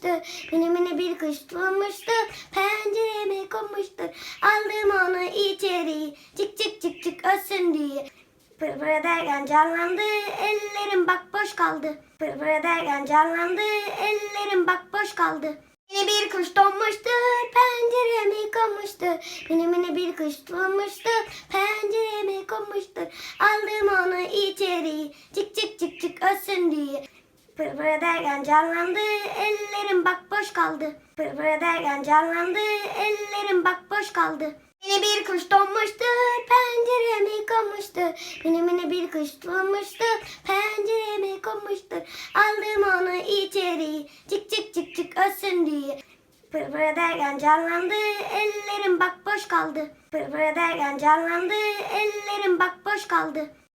konmuştu. Mini bir kuş bulmuştu. Pencereme konmuştu. Aldım onu içeri. Çık çık çık çık ötsün diye. Pır pır ederken canlandı. Ellerim bak boş kaldı. Pır pır ederken canlandı. Ellerim bak boş kaldı. Mini bir kuş donmuştu, pencereme konmuştu. Mini mini bir kuş bulmuştu, pencereme konmuştu. Aldım onu içeri, çık çık çık çık ötsün diye. Pır pır ederken canlandı, ellerim bak boş kaldı. Pır pır ederken canlandı, ellerim bak boş kaldı. Mini bir kuş donmuştu, pencereme konmuştu. Mini mini bir kuş bulmuştu, pencereme konmuştu. Aldım onu içeri, çık çık çık çık ötsün diye. Pır pır ederken canlandı, ellerim bak boş kaldı. Pır pır ederken canlandı, ellerim bak boş kaldı.